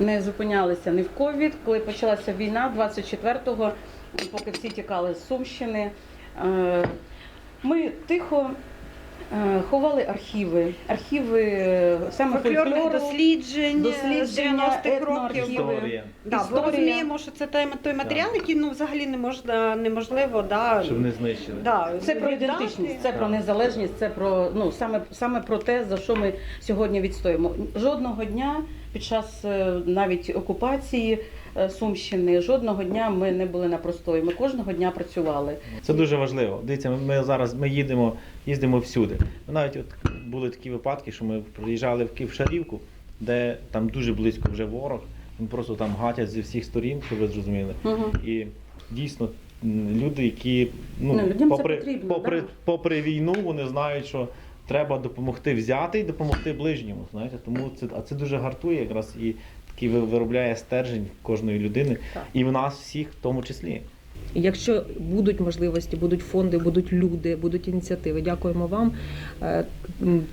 не зупинялися ні в ковід. Коли почалася війна, 24-го, поки всі тікали з Сумщини, е, ми тихо ховали архіви, архіви е, саме Фольклорних фольклору, досліджень, дослідження, з 90-х років. етноархіви. Історія. Да, Історія. розуміємо, що це той, той матеріал, який ну, взагалі не можна, неможливо да, Щоб не знищили. да, Це про ідентичність, це про незалежність, це про ну саме саме про те, за що ми сьогодні відстоїмо. Жодного дня під час е, навіть окупації е, Сумщини, жодного дня ми не були на простої. Ми кожного дня працювали. Це дуже важливо. Дивіться, ми- зараз ми їдемо, їздимо всюди. Навіть от були такі випадки, що ми приїжджали в Київ-Шарівку, де там дуже близько вже ворог. Він просто там гатять зі всіх сторін, щоб ви зрозуміли. Угу. І дійсно люди, які ну, Ну, людям попри, потрібно, попри, да. попри війну, вони знають, що треба допомогти взяти і допомогти ближньому. Знаєте, тому це а це дуже гартує якраз і ви- виробляє стержень кожної людини, Так. і в нас всіх в тому числі. Якщо будуть можливості, будуть фонди, будуть люди, будуть ініціативи. Дякуємо вам. Е,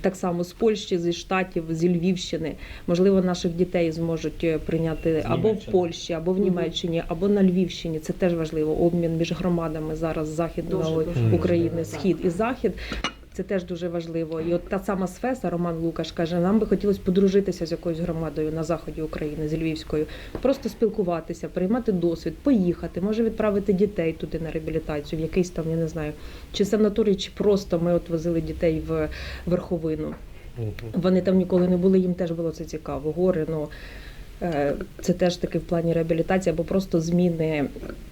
Так само з Польщі, зі штатів, зі Львівщини. Можливо, наших дітей зможуть е, прийняти або в Польщі, або в Німеччині, або на Львівщині. Це теж важливо. Обмін між громадами зараз дуже України, схід і захід. Це теж дуже важливо. І от та сама Сфеса, Роман Лукаш каже, нам би хотілося подружитися з якоюсь громадою на заході України, з Львівською, просто спілкуватися, приймати досвід, поїхати, може відправити дітей туди на реабілітацію, в якийсь там, я не знаю, чи санаторій, чи просто ми от возили дітей в верховину. Вони там ніколи не були, їм теж було це цікаво. Гори, ну це теж таки в плані реабілітації або просто зміни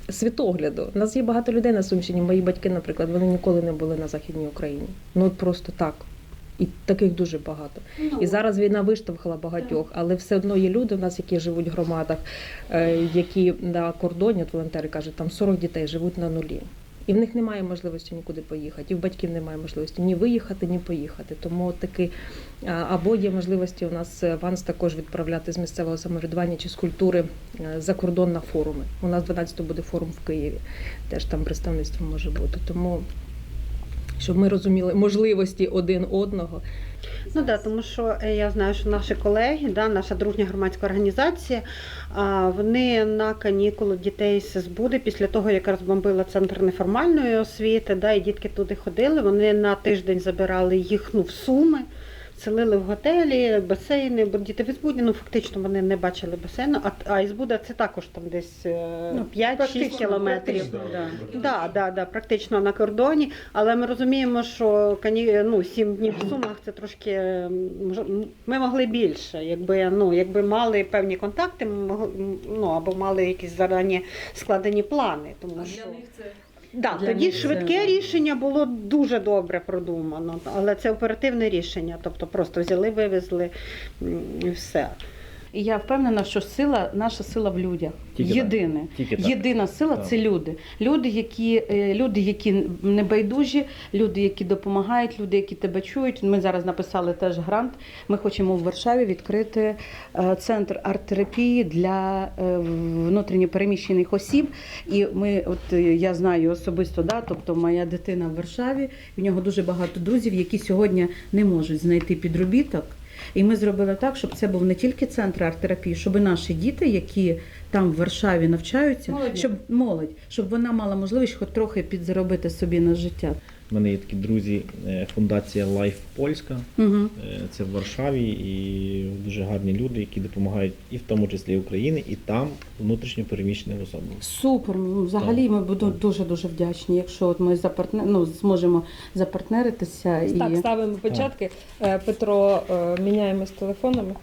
світогляду. У нас є багато людей на Сумщині. Мої батьки, наприклад, вони ніколи не були на Західній Україні. Ну от просто так. І таких дуже багато. І зараз війна виштовхала багатьох, але все одно є люди в нас, які живуть в громадах, е, які на кордоні, от волонтери кажуть, там 40 дітей живуть на нулі. І в них немає можливості нікуди поїхати, і в батьків немає можливості ні виїхати, ні поїхати. Тому таки або є можливості у нас е, ВАНС також відправляти з місцевого самоврядування чи з культури е, за кордон на форуми. У нас 12-го буде форум в Києві, теж там представництво може бути. Тому щоб ми розуміли можливості один одного. Ну да, тому що е, я знаю, що наші колеги, да, наша дружня громадська організація, вони на канікули дітей з після того, як розбомбила центр неформальної освіти, да, і дітки туди ходили. Вони на тиждень забирали їх ну, в суми. Селили в готелі, басейни, бо діти в Ізбуді, ну фактично вони не бачили басейну, а, а Ізбуда це також там десь е, Ну, 5-6 кілометрів. практично, да. Да, да, да, практично на кордоні, але ми розуміємо, що кані... ну, 7 днів в Сумах це трошки ми могли більше, якби ну, якби мали певні контакти, ми могли, ну або мали якісь зарані складені плани. Тому що да, Для тоді це- швидке рішення було дуже добре продумано, але це оперативне рішення, тобто просто взяли, вивезли і все. І я впевнена, що сила, наша сила в людях. Тільки. Єдине. Тільки так. Єдина сила Так. це люди. Люди, які е, люди, які небайдужі, люди, які допомагають, люди, які тебе чують. Ми зараз написали теж грант. Ми хочемо в Варшаві відкрити е, центр арт-терапії для е, внутрішньопереміщених осіб. І ми, от я знаю особисто, да, тобто моя дитина в Варшаві, в нього дуже багато друзів, які сьогодні не можуть знайти підробіток. І ми зробили так, щоб це був не тільки центр арт-терапії, щоб наші діти, які там в Варшаві навчаються, Молодь. щоб молодь, щоб вона мала можливість хоч трохи підзаробити собі на життя. У мене є такі друзі, е, фундація Life Польська. Угу. Це в Варшаві і дуже гарні люди, які допомагають і в тому числі Україні, і там внутрішньо переміщеним особам. Супер. Ну, Взагалі ми будемо дуже дуже вдячні, якщо от ми запартне... ну, зможемо запартнеритися і Так, ставимо початки. Е, Петро, міняємось телефонами.